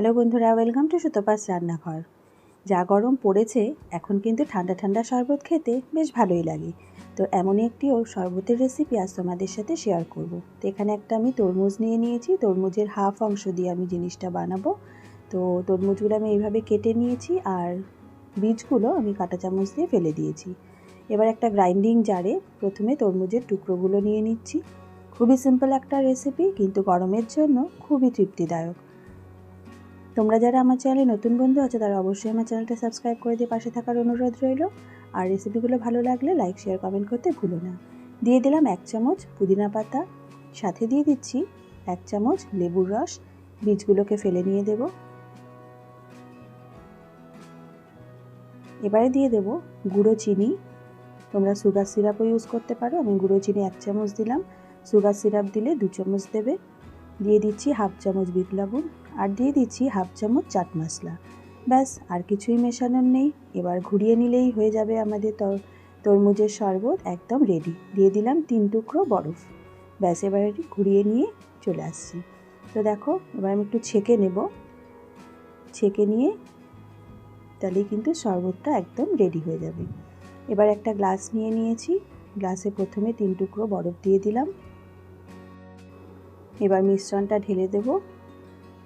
Hello বন্ধুরা, welcome to Sutapa's রান্নাঘর। যা গরম পড়েছে, এখন কিন্তু ঠান্ডা ঠান্ডা শরবত খেতে বেশ ভালোই লাগে। তো এমনই একটি ও শরবতের রেসিপি আজ তোমাদের সাথে শেয়ার করব। তো এখানে একটা আমি তরমুজ নিয়ে নিয়েছি। তরমুজের হাফ অংশ দিয়ে আমি জিনিসটা বানাবো। তো তরমুজগুলো আমি এইভাবে কেটে নিয়েছি আর বীজগুলো আমি কাঁটা চামচ দিয়ে ফেলে দিয়েছি। এবার একটা গ্রাইন্ডিং জারে প্রথমে তরমুজের টুকরোগুলো নিয়ে নিচ্ছি। খুবই সিম্পল একটা রেসিপি কিন্তু গরমের জন্য খুবই তৃপ্তিদায়ক। তোমরা যারা আমার চ্যানেলে নতুন বন্ধু আছে, তারা অবশ্যই আমার চ্যানেলটা সাবস্ক্রাইব করে দিয়ে পাশে থাকার অনুরোধ রইল। আর রেসিপিগুলো ভালো লাগলে লাইক শেয়ার কমেন্ট করতে ভুলো না। দিয়ে দিলাম এক চামচ পুদিনা পাতা, সাথে দিয়ে দিচ্ছি এক চামচ লেবুর রস। বীজগুলোকে ফেলে নিয়ে দেব। এবারে দিয়ে দেব গুঁড়ো চিনি। তোমরা সুগার সিরাপও ইউজ করতে পারো। আমি গুঁড়ো চিনি এক চামচ দিলাম। সুগার সিরাপ দিলে দু চামচ দেবে। দিয়ে দিচ্ছি হাফ চামচ বিট লবণ আর দিয়ে দিচ্ছি হাফ চামচ চাট মশলা। ব্যাস, আর কিছুই মেশানোর নেই। এবার ঘুরিয়ে নিলেই হয়ে যাবে আমাদের তরমুজের শরবত একদম রেডি দিয়ে দিলাম তিন টুকরো বরফ। ব্যাস, এবার ঘুরিয়ে নিয়ে চলে আসছি। তো দেখো, এবার আমি একটু ছেঁকে নেব। ছেঁকে নিয়ে তাহলেই কিন্তু শরবতটা একদম রেডি হয়ে যাবে। এবার একটা গ্লাস নিয়ে নিয়েছি। গ্লাসে প্রথমে তিন টুকরো বরফ দিয়ে দিলাম। এবার মিশ্রণটা ঢেলে দেব।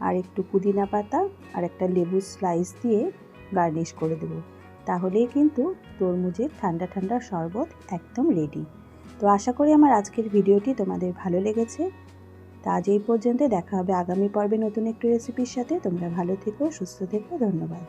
আর একটু পুদিনা পাতা আর একটা লেবু স্লাইস দিয়ে গার্নিশ করে দেব। তাহলেই কিন্তু তরমুজের ঠান্ডা ঠান্ডা শরবত একদম রেডি তো আশা করি আমার আজকের ভিডিওটি তোমাদের ভালো লেগেছে। তা আজ এই পর্যন্ত দেখা হবে আগামী পর্বে নতুন একটি রেসিপির সাথে। তোমরা ভালো থেকো, সুস্থ থেকো, ধন্যবাদ।